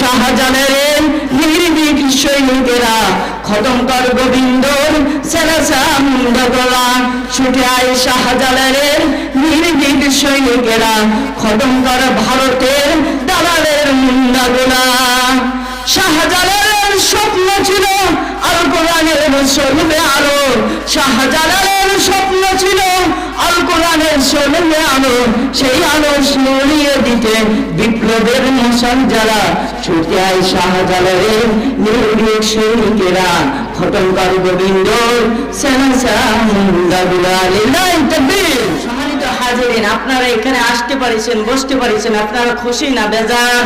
শাহজানের নির্ভীক সৈনিকেরা, খতম কর গোবিন্দর সেরাসা মুন্ডা গলা ছুটে আয় শাহজালালের নির্ভীক সৈনিকেরা, খতম কর ভারতের দালালের মুন্ডা গোলা শাহজালালের স্বপ্ন ছিল আল কোরআনের চলবে আলো। শাহজালালের স্বপ্ন বিপ্লবের মশাল যারা নির্ভীক সৈনিকেরা গোবিন্দ আপনারা এখানে আসতে পারিছেন, বসতে পারিছেন, আপনারা খুশি না বেজার?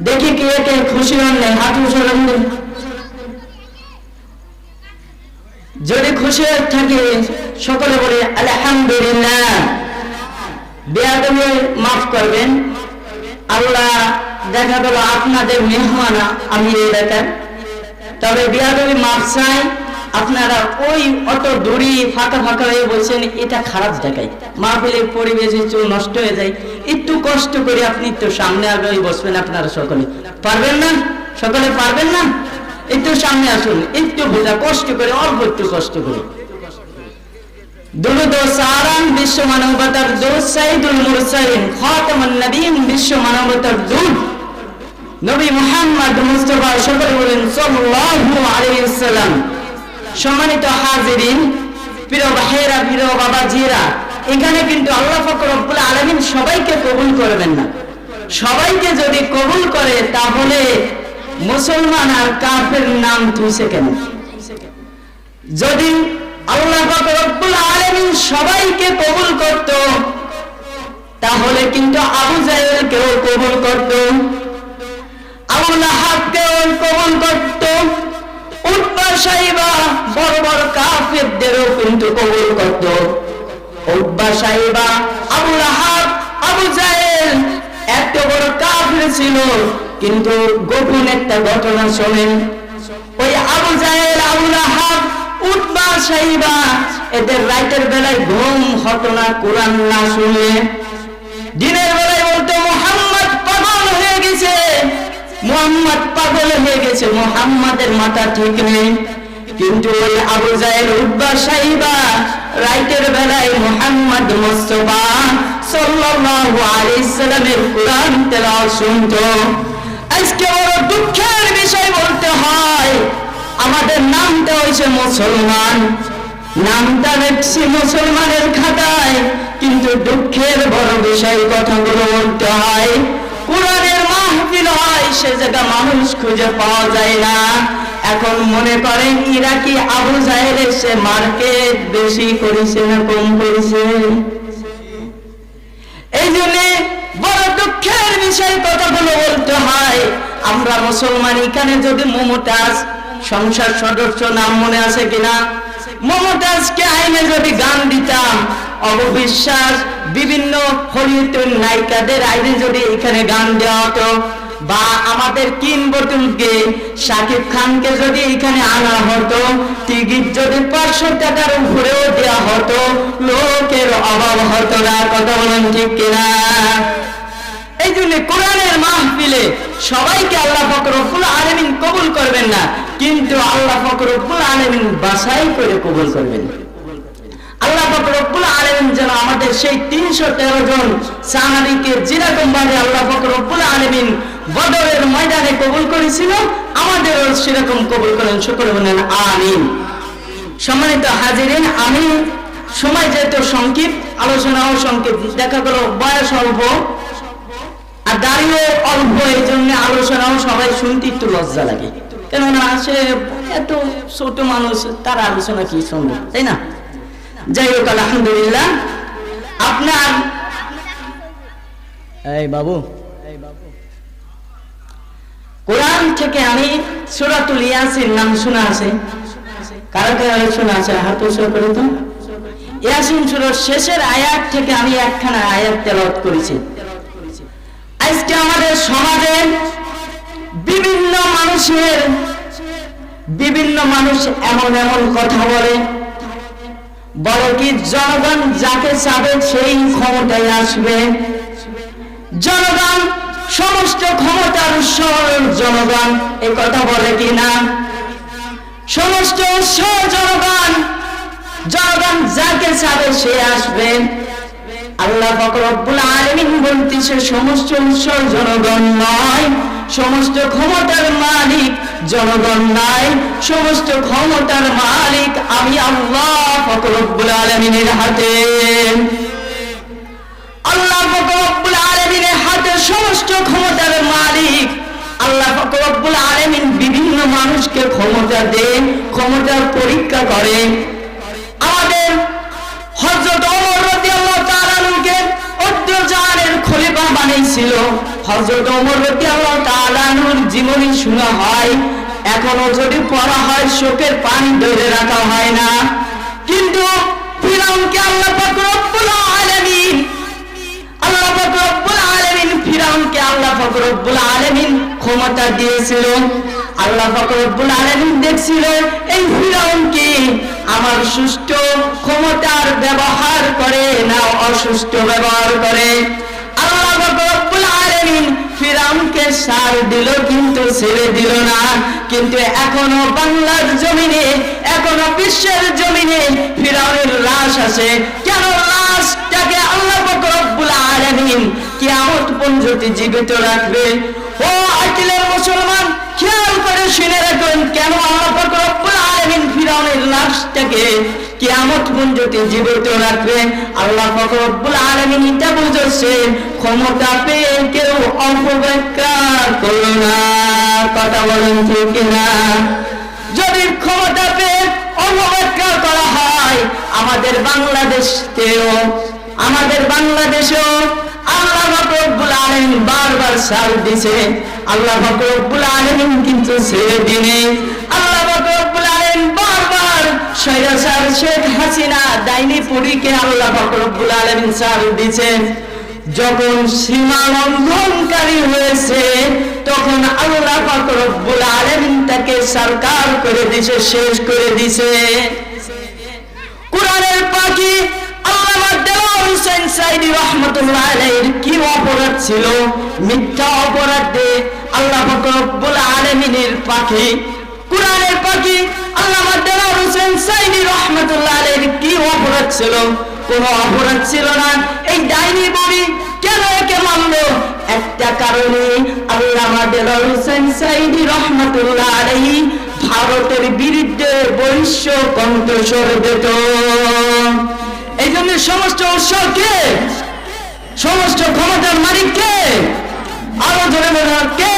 দেখি কে কে খুশি হন নাই হাত যদি খুশি থাকে সকলে বলে, আলহামদুলিল্লাহ। বেয়াদবে মাফ করবেন। আল্লাহ দেখা গেল আপনাদের মেহমানা, আমি এই এলাকার। তবে বিয়াদবি মাফ চাই। আপনারা ওই অত দূরি ফাঁকা ফাঁকা হয়ে বলছেন, এটা খারাপ দেখায়। মাহফিলের পরিবেশ একটু নষ্ট হয়ে যায়। একটু কষ্ট করে আপনি একটু সামনে আগে বসবেন আপনারা সকলে। পারবেন না? সকলে পারবেন না? একটু সামনে আসুন, একটু বোঝা, কষ্ট করে, অল্প একটু কষ্ট করে। বিশ্ব মানবতার সাইদুল বিশ্ব মানবতার নবী বলেন সম্মানিত এখানে কিন্তু আল্লাহ ফাকর রব্বুল আলামিন সবাইকে কবুল করবেন না। সবাইকে যদি কবুল করে, তাহলে মুসলমান আর কাফের নাম তুইছে কেন? যদি আল্লাহ রব্বুল সবাইকে কবুল করত। তাহলে কিন্তু আবু জাহেলকেও কবুল করত। আবু লাহাবকেও কবুল করত। উৎপা সাহিবা বড় বড় কাফেরদেরও কিন্তু কবুল করত। উৎপা সাহিবা আবু লাহাব, আবু জাহেল এত বড় কাফের ছিল, কিন্তু গোপন একটা ঘটনা শোনেন। ওই আবু জাহেল, আবু লাহাব উৎবা সাহিবা, এদের রাইতের বেলায় ঘুম হতো না কোরআন না শুনলে। দিনের বেলায় বলতো, মোহাম্মদ পাগল হয়ে গেছে। মোহাম্মদ পাগল হয়ে গেছে, মোহাম্মদের মাথা ঠিক নেই। কিন্তু ওই আবু জাহেল উদ্বা সাহিবা, রাইতের বেলায় মোহাম্মদ মুস্তফা সাল্লাল্লাহু আলাইহি সাল্লামের কোরআন তেলাওয়াত শুনতো। আজকে বড় দুঃখের বিষয় বলতে হয় আমাদের নামটা হয়েছে মুসলমান। নামটা দেখছি মুসলমানের খাতায়, কিন্তু দুঃখের বড় বিষয় কথাগুলো বলতে হয়। কোরআনের মাহফিল হয়, সে জায়গা মানুষ খুঁজে পাওয়া যায় না। এখন মনে করেন ইরাকি আবু জাহেল সে মার্কেট বেশি করেছে না কম করেছে? এই জন্য বড় দুঃখের বিষয় কথাগুলো বলতে হয়। আমরা মুসলমান এখানে যদি মমতাজ সংসার সদস্য নাম মনে আছে কিনা? মমতাজকে আইনে যদি গান দিতাম, অববিশ্বাস বিভিন্ন হলিউড নায়িকাদের আইনে যদি এখানে গান দেওয়া হতো, বা আমাদের কিংবদন্তিকে শাকিব খানকে যদি এখানে আনা হতো, টিকিট যদি পাঁচশো টাকার উপরেও দেওয়া হতো, লোকের অভাব হতো না, কথা বলেন ঠিক কিনা? জন্য কোরআনের মাহফিলে সবাইকে আল্লাহ ফকরফুল আলমিন কবুল করবেন না, কিন্তু আল্লাহ ফকরফুল আলমিন বাসাই করে কবুল করবেন। আল্লাহ আলমিন যেন আমাদের সেই তিনশো তেরো জন সাহাবিকে যেরকম ভাবে আল্লাহ আলমিন ময়দানে কবুল করেছিল, আমাদেরও সেরকম কবুল করেন। সকলে বলেন, আমিন। সম্মানিত হাজিরিন, আমি সময় যেহেতু সংক্ষিপ্ত, আলোচনাও সংক্ষিপ্ত, দেখা গেল বয়স অল্প। অল্প এই জন্য আলোচনাও সবাই শুনতে একটু লজ্জা লাগে। কেননা ছোট মানুষ আলোচনা কোরআন থেকে আমি সুরাতুল ইয়াসিন নাম শোনা আছে। কারও কারও শোনা আছে? হাত করে তো ইয়াসিন সুরার শেষের আয়াত থেকে আমি একখানা আয়াত তেলাওয়াত করেছি। মানুষের, বিভিন্ন মানুষ এমন এমন কথা বলে। বলে কি, জনগণ যাকে চাবে সেই ক্ষমতায় আসবে। জনগণ, সমস্ত ক্ষমতার জনগণ। এ কথা বলে কি না? সমস্ত জনগণ জনগণ যাকে চাবে সে আসবে। আল্লাহ ফকরব্বুল আলমিন বলতেছে, সমস্ত উৎসর জনগণ নয়। সমস্ত ক্ষমতার মালিক জনগণ নাই, সমস্ত ক্ষমতার মালিক আমি আল্লাহ ফকরব্বুল আলমিনের হাতে। আল্লাহ ফকরব্বুল আলমিনের হাতে সমস্ত ক্ষমতার মালিক। আল্লাহ ফকরব্বুল আলমিন বিভিন্ন মানুষকে ক্ষমতা দেন, ক্ষমতার পরীক্ষা করে আমাদের হযরত বানিয়েছিল হযরত ওমর রাদিয়াল্লাহু তাআলা আনহুর জীবনী শোনা হয়। এখনও যদি পড়া হয় চোখের পানি ধরে রাখা হয় না। কিন্তু ফিরাউনকে আল্লাহ পাক রব্বুল আলামিন, আল্লাহ পাক রব্বুল আলামিন ফিরাউনকে আল্লাহ পাক রব্বুল আলামিন ক্ষমতা দিয়েছিল। আল্লাহ পাক রব্বুল আলামিন দেখছিল, এই ফিরাউনকে আমার সুষ্ঠ ক্ষমতার ব্যবহার করে না অসুষ্ঠ ব্যবহার করে? সার দিল, কিন্তু ছেড়ে দিল না। কিন্তু এখনও বাংলার জমিনে, এখনও বিশ্বের জমিনে ফিরাউনের লাশ আছে। কেন আল্লাহ আলামিন কিয়ামত পর্যন্ত জীবিত রাখবে? ও আকিলের মুসলমান, খেয়াল করে শুনে রাখুন, কেন আল্লাহ রব্বুল আলামিন ফিরাউনের লাশটাকে কিয়ামত পর্যন্ত জীবিত রাখবে। আল্লাহ আলামিন এটা ক্ষমতা পেয়ে কেউ অপব্যাখ্যা করো না। কথা বলেন যদি ক্ষমতা পেয়ে অপব্যাখ্যা করা হয়, আমাদের বাংলাদেশকেও আমাদের বাংলাদেশেও আল্লাহ রব্বুল আলামিন বারবার সাল দিছে। আল্লাহ রব্বুল আলামিন কিন্তু ছেড়ে দিনে সৈরাসার শেখ হাসিনা, ডাইনি পুরীকে আল্লাহ রব্বুল আলামিন সাল দিছে যখন সীমা লঙ্ঘনকারী হয়েছে, তখন আল্লাহ পাক রব্বুল আলামিন তাকে সরকার করে দিছে শেষ করে দিছে কোরআনের পাখি কি অপরাধ ছিল? মিথ্যা অপরাধে আল্লাহ পাক রব্বুল আলামিনের পাখি, কোরআনের পাখি কি ভারতের বিরুদ্ধে বৈশ্য কণ্ঠস্বর দিত। এই জন্য সমস্ত উৎসবকে, সমস্ত ক্ষমতার মালিক কে আরও ধরে কে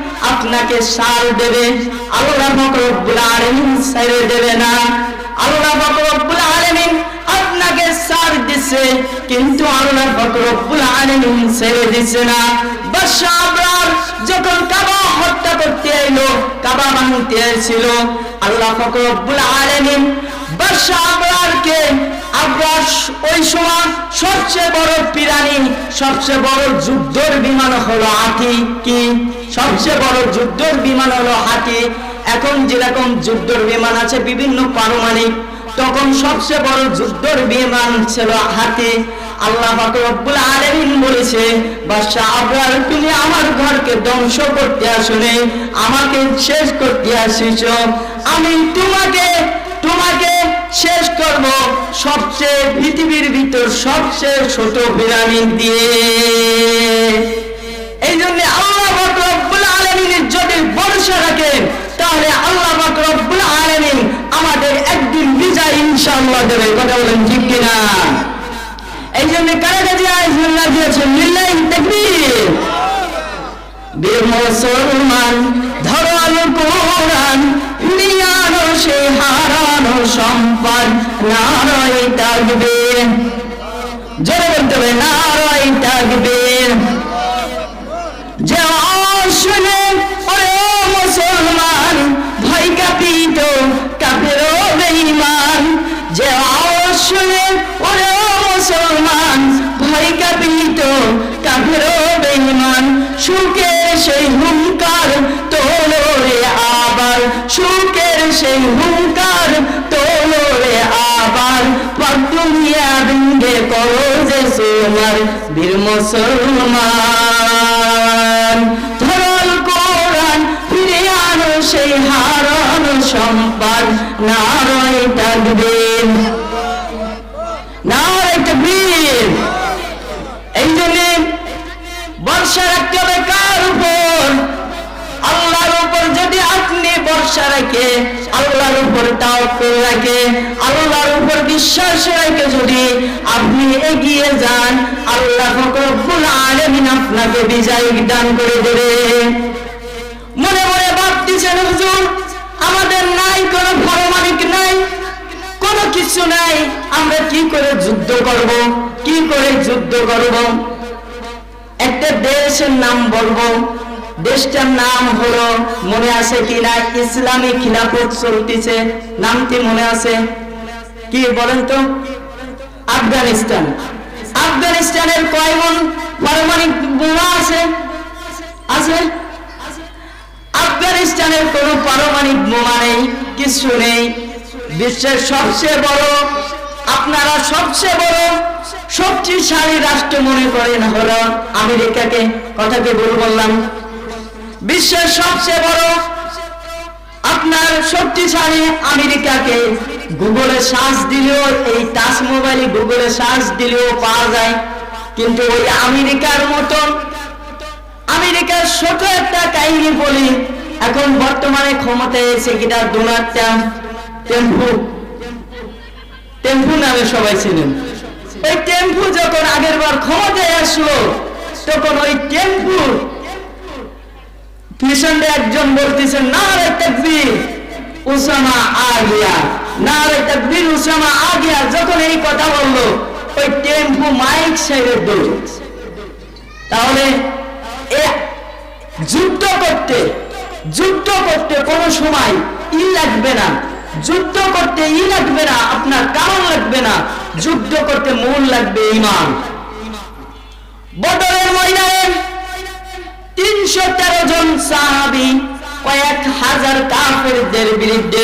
আপনাকে সাল দেবে। আল্লাহ রব্বুল আলামিন ছেড়ে দেবে না। আল্লাহ রব্বুল আলামিন আপনাকে সার দিছে, কিন্তু আল্লাহ রব্বুল আলামিন ছেড়ে দিছে না। বাদশা আবরার যখন কাবা হত্যা করতে এলো কাবা ভাঙতে এসেছিল আল্লাহ রব্বুল আলামিন বাদশা আবরারকে আবরার ওই সময় সবচেয়ে বড় পিরানি, সবচেয়ে বড় যুদ্ধের বিমান হলো হাতি, কি? সবচেয়ে বড় যুদ্ধের বিমান হলো হাতি। এখন যেরকম যুদ্ধের বিমান আছে, বিভিন্ন পারমাণিক, তখন সবচেয়ে বড় যুদ্ধের বিমান ছিল হাতি। আল্লাহ রব্বুল আলামিন বলেছে বাদশা আবরার তুমি আমার ঘরকে ধ্বংস করতে আসলে আমাকে শেষ করতে আসিছ আমি তোমাকে তোমাকে শেষ করব সবচেয়ে পৃথিবীর ভিতর সবচেয়ে ছোট বিরানি দিয়ে। এই জন্য আল্লাহ রব্বুল আলামিনের যদি ভরসা রাখেন, তাহলে আল্লাহ রব্বুল আলামিন আমাদের একদিন বিজয় ইনশাআল্লাহ দেবে। কথা বলেন ঠিক কিনা? এই জন্য কারা কাজে আইজুল্লাহ দিয়েছেন লিল্লাহি তাকবীর। বীর মুসলমান ধরো আলো কোরআন নিয়ানো সে হারানো সম্পদ নারাই থাকবে জোরে বলতে হবে নারাই তাকবীর করো যে তোমার বীর মুসলমান। ধরল কোরআন, ফিরে আনো সেই হারান সম্পাদ। নারয় তাকবীর। নারয় তাকবীর। এই জন্যে বর্ষা রাখতে হবে কার উপর? আল্লাহর উপর যদি আপনি বর্ষা রাখে, আল্লাহর উপর তাওয়াক্কুল রাখে বিশ্বাস রাখে যদি আপনি এগিয়ে যান, আল্লাহ রব্বুল আলামিন আপনাকে বিজয় দান করে দেবে। মনে মনে ভাবতেছেন, হুজুর, আমাদের নাই, কোনো পারমাণিক নাই, কোনো কিছু নাই, আমরা কি করে যুদ্ধ করব, কি করে যুদ্ধ করব? একটা দেশের নাম বলব, দেশটার নাম হলো, মনে আছে কি না ইসলামী খিলাফত চলতেছে, নামটি মনে আছে? কি বলেন তো? আফগানিস্তান। আফগানিস্তানের কয়মন পারমাণবিক বোমা আছে? আছে? আফগানিস্তানের কোনো পারমাণবিক বোমা নেই, কিছু নেই। বিশ্বের সবচেয়ে বড়, আপনারা সবচেয়ে বড়, শক্তিশালী রাষ্ট্র মনে করেন হলো আমেরিকাকে। কথাকে ভুল বললাম। বিশ্বের সবচেয়ে বড়, আপনার শক্তিশালী আমেরিকাকে। গুগলে সার্চ দিলেও এই টাচ মোবাইলে গুগলে সার্চ দিলেও পাওয়া যায়। কিন্তু ওই আমেরিকার মতন, আমেরিকার ছোট একটা কাহিনী বলি, এখন বর্তমানে ক্ষমতায় এসে কিনা ডোনাল্ড ট্রাম্প। টেম্পু টেম্পু নামে সবাই ছিলেন ওই টেম্পু যখন আগের বার ক্ষমতায় আসলো, তখন ওই টেম্পু একজন বলতেছেন না রে তাকবীর, উসামা আ গিয়া তাহলে যুদ্ধ করতে যুদ্ধ করতে কোনো সময় ই লাগবে না। যুদ্ধ করতে ই লাগবে না, আপনার কারণ লাগবে না। যুদ্ধ করতে মূল লাগবে ইমান। বদরের ময়দানে তিনশো তেরো জন সাহাবি, কয়েক হাজার কাফেরদের বিরুদ্ধে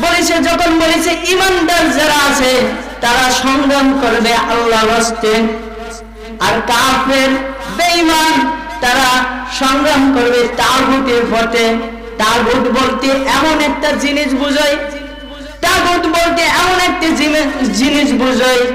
বলেছে, যখন বলেছে, ইমানদার যারা আছে, তারা সংগ্রাম করবে আল্লাহ রাস্তে আর কাফের, বেঈমান, তারা সংগ্রাম করবে তাগুতের পথে। তাগুত বলতে এমন একটা জিনিস বোঝায়। তাগুত বলতে এমন একটা জিনিস- জিনিস বোঝায়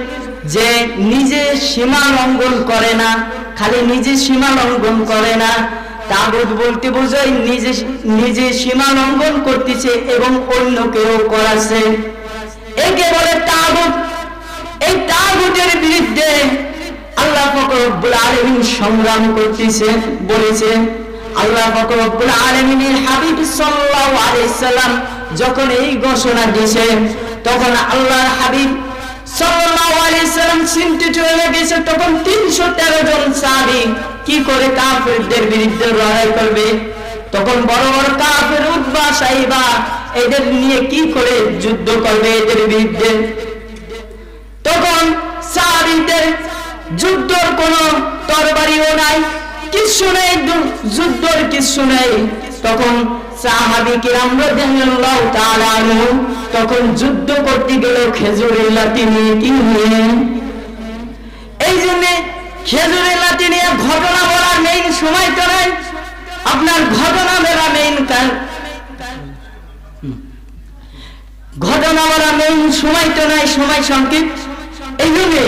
যে নিজে সীমা লঙ্ঘন করে না, খালি নিজে সীমা লঙ্ঘন করে না। তাগুত বলতে বোঝায়, নিজে নিজে সীমা লঙ্ঘন করতেছে এবং অন্য কেউ করাছে একে বলে তাগুত এই তাগুতের বিরুদ্ধে আল্লাহ ফকরবুল আলমিন সংগ্রাম করতেছে, বলেছে, আল্লাহ ফকরবুল আলমিনের হাবিব সাল্লাল্লাহু আলাইহি সাল্লাম যখন এই ঘোষণা দিয়েছে, তখন আল্লাহর হাবিব সাল্লাল্লাহু আলাইহি সাল্লাম চিন্তিত হয়ে গেছে, তখন 313 জন সাহাবী কি করে কাফেরদের বিরুদ্ধে লড়াই করবে? তখন বড় বড় কাফের উদ্বা সাইবা, এদের নিয়ে কি করে যুদ্ধ করবে এদের বিরুদ্ধে? তখন সাহাবীদের যুদ্ধর কোন তরবারিও নাই কিছু নেই যুদ্ধর কিছু নেই। তখন সাহাবী কিরাম রাদিয়াল্লাহু তাআলা আনহু তখন যুদ্ধ করতে গেল খেজুরের লাঠি নিয়ে, কি নিয়ে? এই জন্য খেজুরের লাঠি নিয়ে ঘটনা বলার মেইন সময় তো নাই। আপনার ঘটনা মেলা মেইন কাল। ঘটনা বলা মেইন সময় তো নাই, সময় সংক্ষিপ্ত এই জন্যে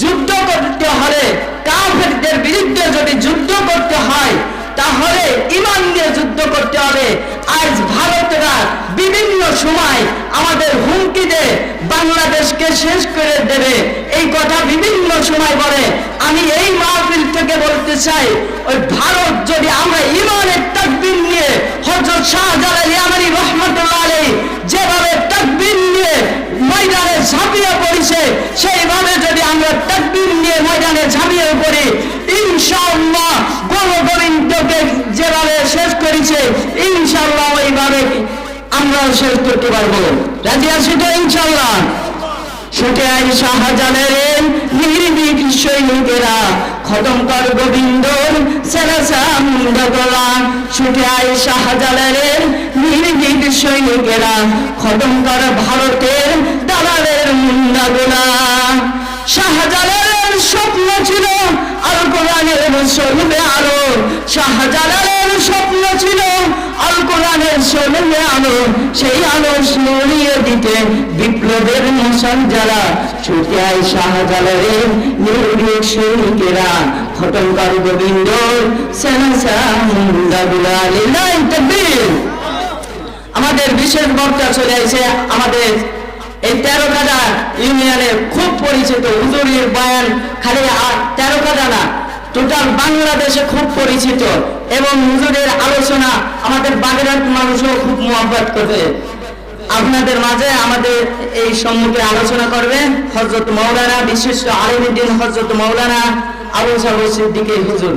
যুদ্ধ করতে হলে কাফেরদের বিরুদ্ধে যদি যুদ্ধ করতে হয় তাহলে ইমান দিয়ে যুদ্ধ করতে হবে। আজ ভারতরা বিভিন্ন সময় আমাদের হুমকি দেয়, বাংলাদেশকে শেষ করে দেবে। এই কথা বিভিন্ন সময় বলে। আমি এই মাহফিল থেকে বলতে চাই, ওই ভারত যদি আমরা ইমানের তাকবির নিয়ে হজরত শাহজালাল আমরা শেষ করতে পারব। রাজি আছি তো শাহজালালের নির্ভীক সৈনিকেরা খতম কর গোবিন্দর সৈনিকেরা খতম কর ভারতের দালালের মুন্ডাগোলা শাহজালালের স্বপ্ন ছিল আর কোরআনের চলবে আলো। শাহজালালের স্বপ্ন ছিল কোরআনের আলো, সেই আলো দিতে বিপ্লবের যারা শাহজালালের নির্ভীক সৈনিকেরা। গোবিন্দ আমাদের বিশেষ বক্তা চলে এসে আমাদের এই তেরো কাদা ইউনিয়নের খুব পরিচিত হুজুরির বয়ান, খালি তেরো কাদা না টোটাল বাংলাদেশে খুব পরিচিত এবং হুজুরের আলোচনা আমাদের বাগেরহাট মানুষও খুব মোহাম্মত করবে আপনাদের মাঝে আমাদের এই সম্মুখে আলোচনা করবে হজরত মৌলানা বিশিষ্ট আলিমুদ্দিন হজরত মৌলানা আবু সাহেব সিদ্দিকী হুজুর।